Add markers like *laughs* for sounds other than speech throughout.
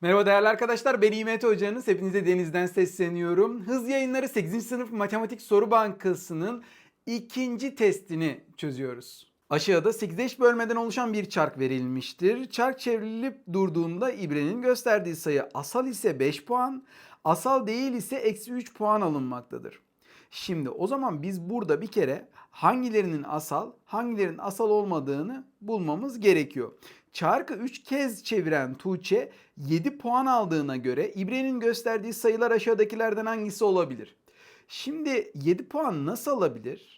Merhaba değerli arkadaşlar ben İmet Hocanız. Hepinize denizden sesleniyorum. Hız yayınları 8. sınıf matematik soru bankasının ikinci testini çözüyoruz. Aşağıda 8 eş bölmeden oluşan bir çark verilmiştir. Çark çevrilip durduğunda ibrenin gösterdiği sayı asal ise 5 puan, asal değil ise eksi 3 puan alınmaktadır. Şimdi o zaman biz burada bir kere hangilerinin asal, hangilerinin asal olmadığını bulmamız gerekiyor. Çarkı 3 kez çeviren Tuğçe 7 puan aldığına göre İbre'nin gösterdiği sayılar aşağıdakilerden hangisi olabilir? Şimdi 7 puan nasıl alabilir?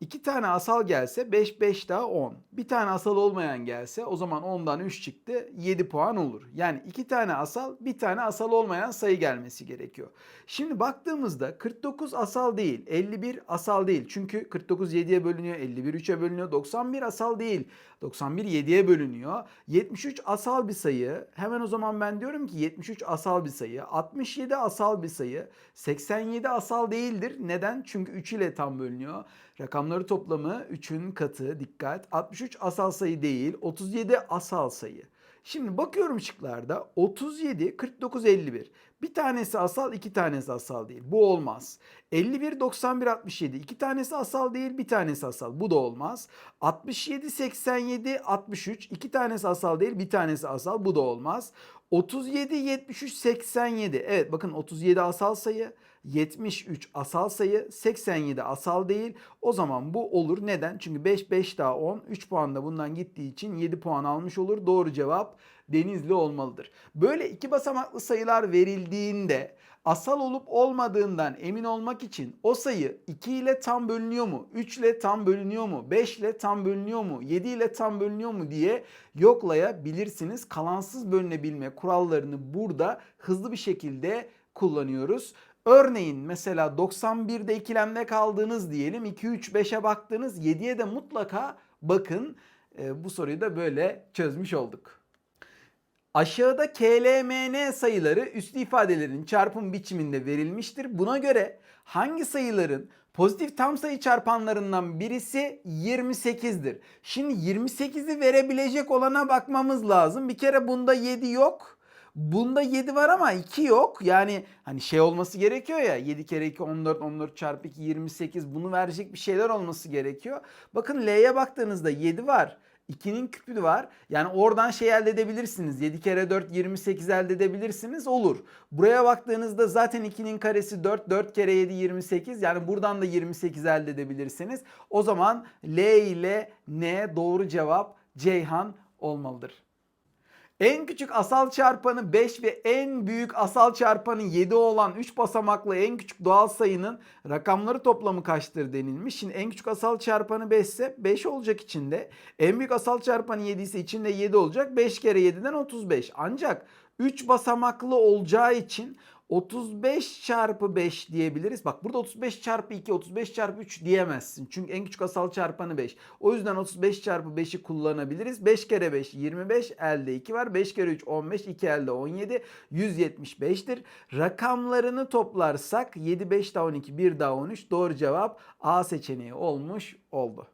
2 tane asal gelse 5 5 daha 10. Bir tane asal olmayan gelse o zaman 10'dan 3 çıktı 7 puan olur. Yani 2 tane asal bir tane asal olmayan sayı gelmesi gerekiyor. Şimdi baktığımızda 49 asal değil 51 asal değil. Çünkü 49 7'ye bölünüyor 51 3'e bölünüyor 91 asal değil. 91 7'ye bölünüyor. 73 asal bir sayı. Hemen o zaman ben diyorum ki 73 asal bir sayı. 67 asal bir sayı. 87 asal değildir. Neden? Çünkü 3 ile tam bölünüyor. Rakamları toplamı 3'ün katı. Dikkat. 63 asal sayı değil. 37 asal sayı. Şimdi bakıyorum şıklarda 37, 49, 51. Bir tanesi asal, iki tanesi asal değil. Bu olmaz. 51, 91, 67. İki tanesi asal değil, bir tanesi asal. Bu da olmaz. 67, 87, 63. İki tanesi asal değil, bir tanesi asal. Bu da olmaz. 37, 73, 87. Evet bakın 37 asal sayı. 73 asal sayı, 87 asal değil. O zaman bu olur. Neden? Çünkü 5 5 daha 10. 3 puan da bundan gittiği için 7 puan almış olur. Doğru cevap Denizli olmalıdır. Böyle iki basamaklı sayılar verildiğinde asal olup olmadığından emin olmak için o sayı 2 ile tam bölünüyor mu? 3 ile tam bölünüyor mu? 5 ile tam bölünüyor mu? 7 ile tam bölünüyor mu diye yoklayabilirsiniz. Kalansız bölünebilme kurallarını burada hızlı bir şekilde kullanıyoruz. Örneğin mesela 91'de ikilemde kaldığınız diyelim 2 3 5'e baktınız 7'ye de mutlaka bakın. Ee, bu soruyu da böyle çözmüş olduk. Aşağıda KLMN sayıları üslü ifadelerin çarpım biçiminde verilmiştir. Buna göre hangi sayıların pozitif tam sayı çarpanlarından birisi 28'dir? Şimdi 28'i verebilecek olana bakmamız lazım. Bir kere bunda 7 yok. Bunda 7 var ama 2 yok. Yani hani şey olması gerekiyor ya 7 kere 2 14 14 çarpı 2 28 bunu verecek bir şeyler olması gerekiyor. Bakın L'ye baktığınızda 7 var. 2'nin küpü var. Yani oradan şey elde edebilirsiniz. 7 kere 4 28 elde edebilirsiniz. Olur. Buraya baktığınızda zaten 2'nin karesi 4. 4 kere 7 28. Yani buradan da 28 elde edebilirsiniz. O zaman L ile N doğru cevap Ceyhan olmalıdır. En küçük asal çarpanı 5 ve en büyük asal çarpanı 7 olan 3 basamaklı en küçük doğal sayının rakamları toplamı kaçtır denilmiş. Şimdi en küçük asal çarpanı 5 ise 5 olacak içinde. En büyük asal çarpanı 7 ise içinde 7 olacak. 5 kere 7'den 35. Ancak 3 basamaklı olacağı için 35 çarpı 5 diyebiliriz. Bak burada 35 çarpı 2, 35 çarpı 3 diyemezsin. Çünkü en küçük asal çarpanı 5. O yüzden 35 çarpı 5'i kullanabiliriz. 5 kere 5 25 elde 2 var. 5 kere 3 15 2 elde 17 175'tir. Rakamlarını toplarsak 7 5 daha 12 1 daha 13 doğru cevap A seçeneği olmuş oldu.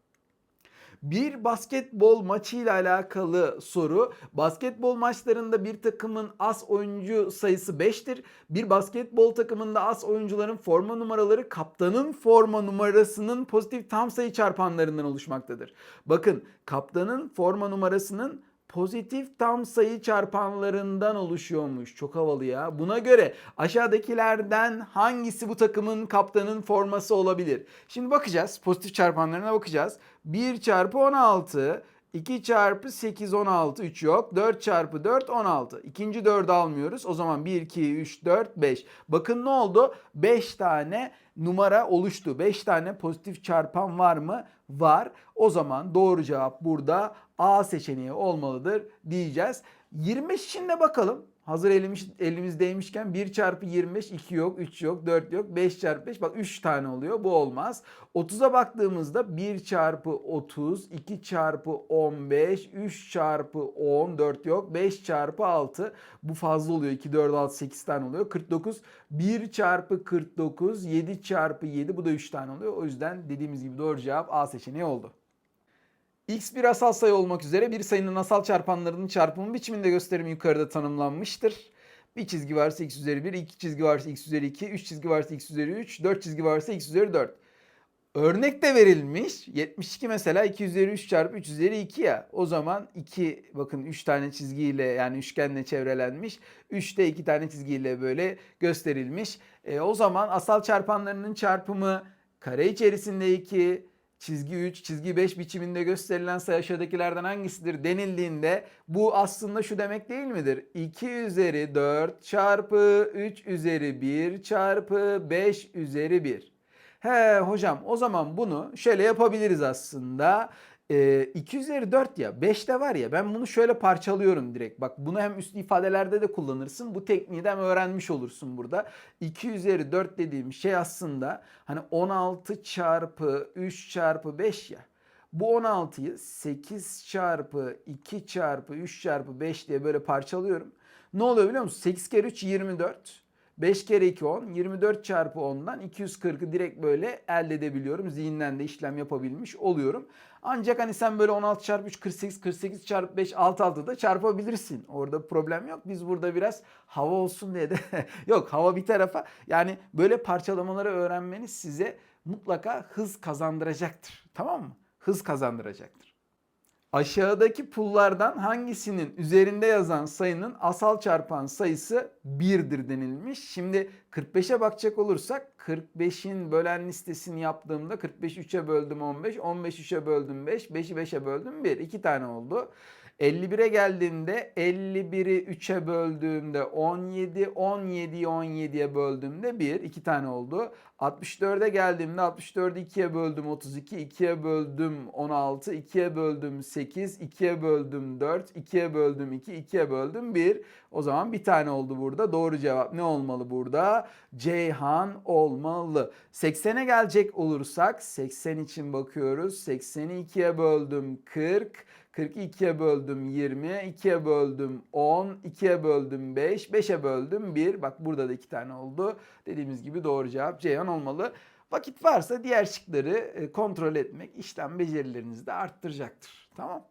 Bir basketbol maçıyla alakalı soru. Basketbol maçlarında bir takımın as oyuncu sayısı 5'tir. Bir basketbol takımında as oyuncuların forma numaraları kaptanın forma numarasının pozitif tam sayı çarpanlarından oluşmaktadır. Bakın kaptanın forma numarasının pozitif tam sayı çarpanlarından oluşuyormuş. Çok havalı ya. Buna göre aşağıdakilerden hangisi bu takımın kaptanın forması olabilir? Şimdi bakacağız. Pozitif çarpanlarına bakacağız. 1 çarpı 16, 2 çarpı 8 16 3 yok. 4 çarpı 4 16. İkinci 4'ü almıyoruz. O zaman 1 2 3 4 5. Bakın ne oldu? 5 tane numara oluştu. 5 tane pozitif çarpan var mı? Var. O zaman doğru cevap burada A seçeneği olmalıdır diyeceğiz. 25 için de bakalım. Hazır elimiz, elimizdeymişken 1 çarpı 25 2 yok, 3 yok, 4 yok, 5 çarpı 5 bak 3 tane oluyor. Bu olmaz. 30'a baktığımızda 1 çarpı 30, 2 çarpı 15, 3 çarpı 10, 4 yok, 5 çarpı 6. Bu fazla oluyor. 2, 4, 6, 8 tane oluyor. 49, 1 çarpı 49, 7 çarpı 7 bu da 3 tane oluyor. O yüzden dediğimiz gibi doğru cevap A seçeneği oldu. X bir asal sayı olmak üzere bir sayının asal çarpanlarının çarpımı biçiminde gösterimi yukarıda tanımlanmıştır. Bir çizgi varsa x üzeri 1, iki çizgi varsa x üzeri 2, üç çizgi varsa x üzeri 3, dört çizgi varsa x üzeri 4. Örnek de verilmiş. 72 mesela 2 üzeri 3 çarpı 3 üzeri 2 ya. O zaman 2 bakın 3 tane çizgiyle yani üçgenle çevrelenmiş. 3 de 2 tane çizgiyle böyle gösterilmiş. E, o zaman asal çarpanlarının çarpımı kare içerisinde 2, çizgi 3, çizgi 5 biçiminde gösterilen sayı aşağıdakilerden hangisidir denildiğinde bu aslında şu demek değil midir? 2 üzeri 4 çarpı 3 üzeri 1 çarpı 5 üzeri 1. He hocam o zaman bunu şöyle yapabiliriz aslında. Ee, 2 üzeri 4 ya 5 de var ya ben bunu şöyle parçalıyorum direkt. Bak bunu hem üst ifadelerde de kullanırsın. Bu tekniği de öğrenmiş olursun burada. 2 üzeri 4 dediğim şey aslında hani 16 çarpı 3 çarpı 5 ya. Bu 16'yı 8 çarpı 2 çarpı 3 çarpı 5 diye böyle parçalıyorum. Ne oluyor biliyor musun? 8 kere 3 24. 5 kere 2 10. 24 çarpı 10'dan 240'ı direkt böyle elde edebiliyorum. Zihinden de işlem yapabilmiş oluyorum. Ancak hani sen böyle 16 çarpı 3 48, 48 çarpı 5 6 6 da çarpabilirsin. Orada problem yok. Biz burada biraz hava olsun diye de *laughs* yok hava bir tarafa. Yani böyle parçalamaları öğrenmeniz size mutlaka hız kazandıracaktır. Tamam mı? Hız kazandıracaktır. Aşağıdaki pullardan hangisinin üzerinde yazan sayının asal çarpan sayısı 1'dir denilmiş. Şimdi 45'e bakacak olursak 45'in bölen listesini yaptığımda 45 3'e böldüm 15, 15 3'e böldüm 5, 5'i 5'e böldüm 1. 2 tane oldu. 51'e geldiğimde 51'i 3'e böldüğümde 17, 17'yi 17'ye böldüğümde 1, 2 tane oldu. 64'e geldiğimde 64'ü 2'ye böldüm 32, 2'ye böldüm 16, 2'ye böldüm 8, 2'ye böldüm 4, 2'ye böldüm 2, 2'ye böldüm 1. O zaman bir tane oldu burada. Doğru cevap ne olmalı burada? Ceyhan olmalı. 80'e gelecek olursak 80 için bakıyoruz. 80'i 2'ye böldüm 40. 42'ye böldüm 20, 2'ye böldüm 10, 2'ye böldüm 5, 5'e böldüm 1. Bak burada da 2 tane oldu. Dediğimiz gibi doğru cevap Ceyhan olmalı. Vakit varsa diğer şıkları e, kontrol etmek işlem becerilerinizi de arttıracaktır. Tamam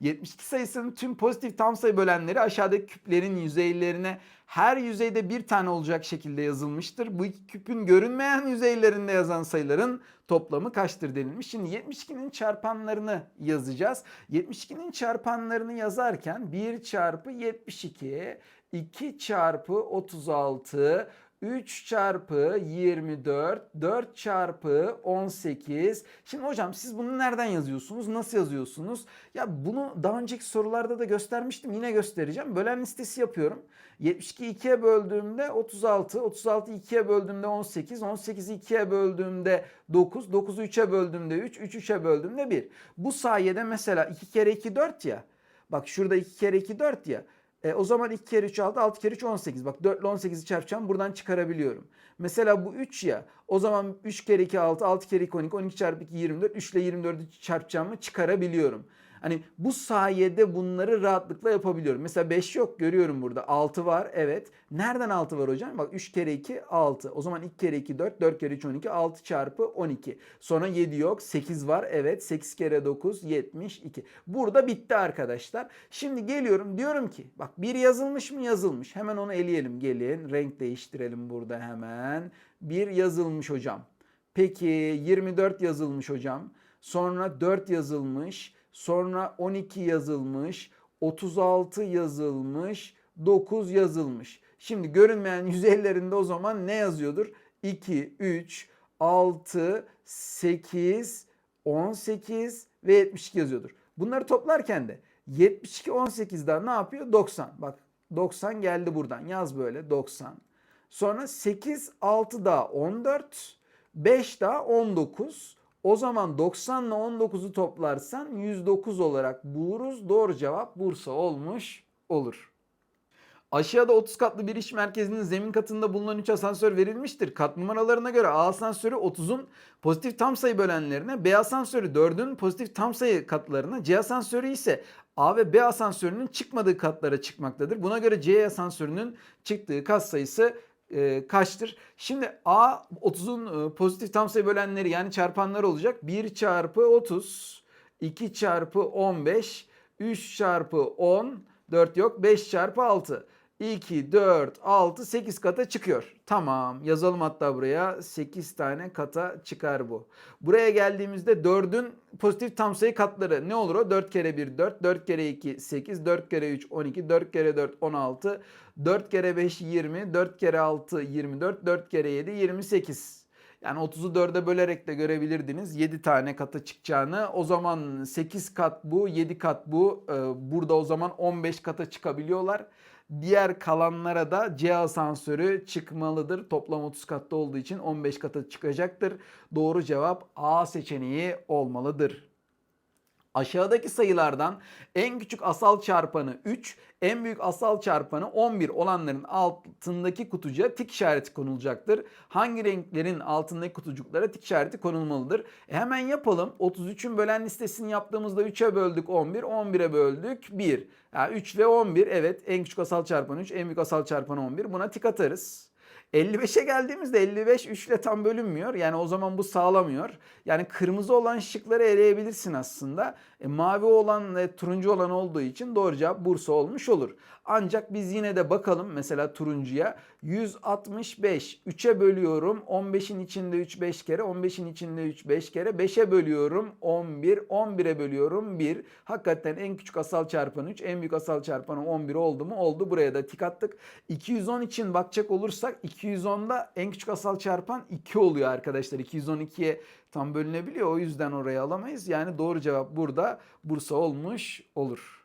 72 sayısının tüm pozitif tam sayı bölenleri aşağıdaki küplerin yüzeylerine her yüzeyde bir tane olacak şekilde yazılmıştır. Bu iki küpün görünmeyen yüzeylerinde yazan sayıların toplamı kaçtır denilmiş. Şimdi 72'nin çarpanlarını yazacağız. 72'nin çarpanlarını yazarken 1 çarpı 72, 2 çarpı 36, 3 çarpı 24, 4 çarpı 18. Şimdi hocam siz bunu nereden yazıyorsunuz? Nasıl yazıyorsunuz? Ya bunu daha önceki sorularda da göstermiştim. Yine göstereceğim. Bölen listesi yapıyorum. 72 2'ye böldüğümde 36, 36'yı 2'ye böldüğümde 18, 18'i 2'ye böldüğümde 9, 9'u 3'e böldüğümde 3, 3 3'e böldüğümde 1. Bu sayede mesela 2 kere 2 4 ya. Bak şurada 2 kere 2 4 ya. E, o zaman 2 kere 3 6, 6 kere 3 18. Bak 4 ile 18'i çarpacağım buradan çıkarabiliyorum. Mesela bu 3 ya. O zaman 3 kere 2 6, 6 kere 2 12, 12 çarpı 2 24. 3 ile 24'ü çarpacağımı çıkarabiliyorum. Hani bu sayede bunları rahatlıkla yapabiliyorum. Mesela 5 yok görüyorum burada. 6 var evet. Nereden 6 var hocam? Bak 3 kere 2 6. O zaman 2 kere 2 4, 4 kere 3 12, 6 çarpı 12. Sonra 7 yok. 8 var evet. 8 kere 9 72. Burada bitti arkadaşlar. Şimdi geliyorum diyorum ki bak bir yazılmış mı yazılmış. Hemen onu eleyelim gelin. Renk değiştirelim burada hemen. Bir yazılmış hocam. Peki 24 yazılmış hocam. Sonra 4 yazılmış. Sonra 12 yazılmış, 36 yazılmış, 9 yazılmış. Şimdi görünmeyen *laughs* yüzeylerinde o zaman ne yazıyordur? 2, 3, 6, 8, 18 ve 72 yazıyordur. Bunları toplarken de 72 18'den ne yapıyor? 90. Bak 90 geldi buradan. Yaz böyle 90. Sonra 8 6 daha 14, 5 daha 19. O zaman 90 ile 19'u toplarsan 109 olarak buluruz. Doğru cevap Bursa olmuş olur. Aşağıda 30 katlı bir iş merkezinin zemin katında bulunan 3 asansör verilmiştir. Kat numaralarına göre A asansörü 30'un pozitif tam sayı bölenlerine, B asansörü 4'ün pozitif tam sayı katlarına, C asansörü ise A ve B asansörünün çıkmadığı katlara çıkmaktadır. Buna göre C asansörünün çıktığı kat sayısı e, kaçtır? Şimdi A 30'un e, pozitif tam sayı bölenleri yani çarpanlar olacak. 1 çarpı 30, 2 çarpı 15, 3 çarpı 10, 4 yok 5 çarpı 6. 2, 4, 6, 8 kata çıkıyor. Tamam yazalım hatta buraya 8 tane kata çıkar bu. Buraya geldiğimizde 4'ün pozitif tam sayı katları ne olur o? 4 kere 1 4, 4 kere 2 8, 4 kere 3 12, 4 kere 4 16, 4 kere 5 20, 4 kere 6 24, 4 kere 7 28. Yani 30'u 4'e bölerek de görebilirdiniz 7 tane kata çıkacağını. O zaman 8 kat bu, 7 kat bu. Ee, Burada o zaman 15 kata çıkabiliyorlar. Diğer kalanlara da C asansörü çıkmalıdır. Toplam 30 katta olduğu için 15 kata çıkacaktır. Doğru cevap A seçeneği olmalıdır. Aşağıdaki sayılardan en küçük asal çarpanı 3, en büyük asal çarpanı 11 olanların altındaki kutucuğa tik işareti konulacaktır. Hangi renklerin altındaki kutucuklara tik işareti konulmalıdır? E hemen yapalım. 33'ün bölen listesini yaptığımızda 3'e böldük 11, 11'e böldük 1. Yani 3 ve 11 evet en küçük asal çarpanı 3, en büyük asal çarpanı 11. Buna tik atarız. 55'e geldiğimizde 55 3 ile tam bölünmüyor. Yani o zaman bu sağlamıyor. Yani kırmızı olan şıkları eleyebilirsin aslında. E, mavi olan ve turuncu olan olduğu için doğru cevap Bursa olmuş olur. Ancak biz yine de bakalım mesela turuncuya. 165 3'e bölüyorum. 15'in içinde 3 5 kere 15'in içinde 3 5 kere. 5'e bölüyorum. 11 11'e bölüyorum. 1 hakikaten en küçük asal çarpanı 3 en büyük asal çarpanı 11 oldu mu? Oldu. Buraya da tik attık. 210 için bakacak olursak 210'da en küçük asal çarpan 2 oluyor arkadaşlar. 212'ye tam bölünebiliyor. O yüzden oraya alamayız. Yani doğru cevap burada Bursa olmuş olur.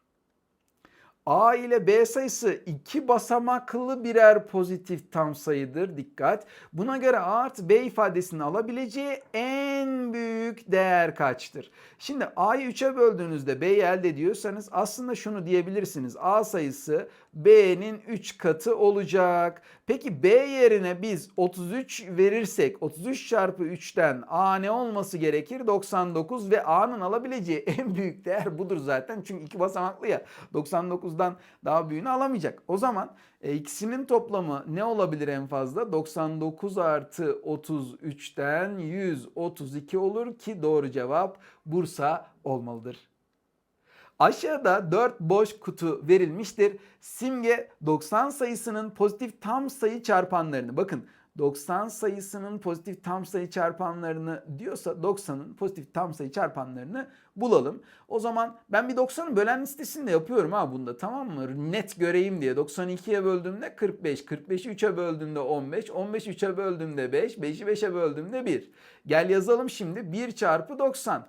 A ile B sayısı iki basamaklı birer pozitif tam sayıdır. Dikkat. Buna göre A artı B ifadesini alabileceği en büyük değer kaçtır? Şimdi A'yı 3'e böldüğünüzde B'yi elde ediyorsanız aslında şunu diyebilirsiniz. A sayısı B'nin 3 katı olacak. Peki B yerine biz 33 verirsek 33 çarpı 3'ten A ne olması gerekir? 99 ve A'nın alabileceği *laughs* en büyük değer budur zaten. Çünkü iki basamaklı ya 99'dan daha büyüğünü alamayacak. O zaman e, ikisinin toplamı ne olabilir en fazla? 99 artı 33'ten 132 olur ki doğru cevap Bursa olmalıdır. Aşağıda 4 boş kutu verilmiştir. Simge 90 sayısının pozitif tam sayı çarpanlarını bakın 90 sayısının pozitif tam sayı çarpanlarını diyorsa 90'ın pozitif tam sayı çarpanlarını bulalım. O zaman ben bir 90'ın bölen listesini de yapıyorum ha bunda tamam mı? Net göreyim diye 92'ye böldüğümde 45, 45'i 3'e böldüğümde 15, 15'i 3'e böldüğümde 5, 5'i 5'e böldüğümde 1. Gel yazalım şimdi 1 çarpı 90.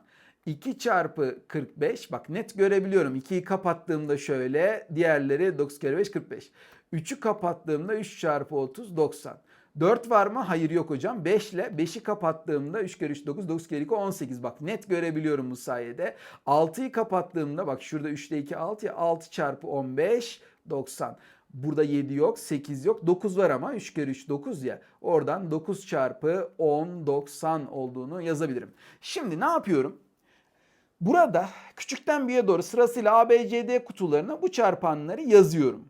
2 çarpı 45 bak net görebiliyorum. 2'yi kapattığımda şöyle diğerleri 9 kere 5 45. 3'ü kapattığımda 3 çarpı 30 90. 4 var mı? Hayır yok hocam. 5 ile 5'i kapattığımda 3 kere 3 9 9 kere 2 18 bak net görebiliyorum bu sayede. 6'yı kapattığımda bak şurada 3 ile 2 6 ya 6 çarpı 15 90. Burada 7 yok, 8 yok, 9 var ama 3 kere 3 9 ya. Oradan 9 çarpı 10 90 olduğunu yazabilirim. Şimdi ne yapıyorum? Burada küçükten büyüğe doğru sırasıyla A, kutularına bu çarpanları yazıyorum.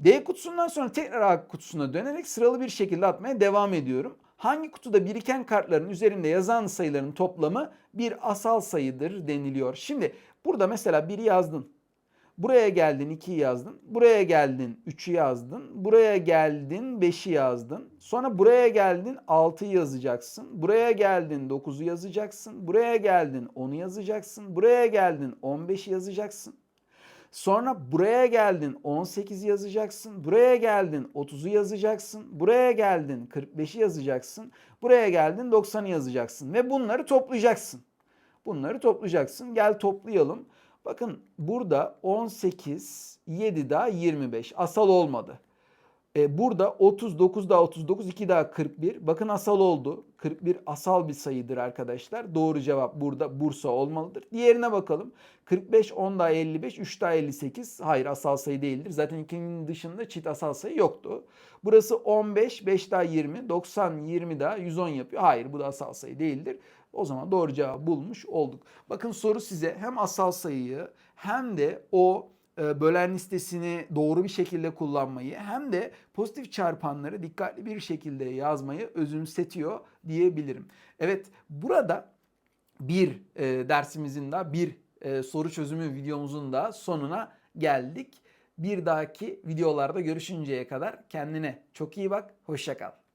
D kutusundan sonra tekrar A kutusuna dönerek sıralı bir şekilde atmaya devam ediyorum. Hangi kutuda biriken kartların üzerinde yazan sayıların toplamı bir asal sayıdır deniliyor. Şimdi burada mesela 1'i yazdın. Buraya geldin 2'yi yazdın. Buraya geldin 3'ü yazdın. Buraya geldin 5'i yazdın. Sonra buraya geldin 6'yı yazacaksın. Buraya geldin 9'u yazacaksın. Buraya geldin 10'u yazacaksın. Buraya geldin 15'i yazacaksın. Sonra buraya geldin 18 yazacaksın. Buraya geldin 30'u yazacaksın. Buraya geldin 45'i yazacaksın. Buraya geldin 90'ı yazacaksın. Ve bunları toplayacaksın. Bunları toplayacaksın. Gel toplayalım. Bakın burada 18, 7 daha 25. Asal olmadı. E, burada 39 daha 39, 2 daha 41. Bakın asal oldu. 41 asal bir sayıdır arkadaşlar. Doğru cevap burada Bursa olmalıdır. Diğerine bakalım. 45, 10 daha 55, 3 daha 58. Hayır asal sayı değildir. Zaten ikinin dışında çift asal sayı yoktu. Burası 15, 5 daha 20, 90, 20 daha 110 yapıyor. Hayır bu da asal sayı değildir. O zaman doğru cevabı bulmuş olduk. Bakın soru size hem asal sayıyı hem de o bölen listesini doğru bir şekilde kullanmayı hem de pozitif çarpanları dikkatli bir şekilde yazmayı özümsetiyor diyebilirim. Evet burada bir e, dersimizin de bir e, soru çözümü videomuzun da sonuna geldik. Bir dahaki videolarda görüşünceye kadar kendine çok iyi bak. Hoşça kal.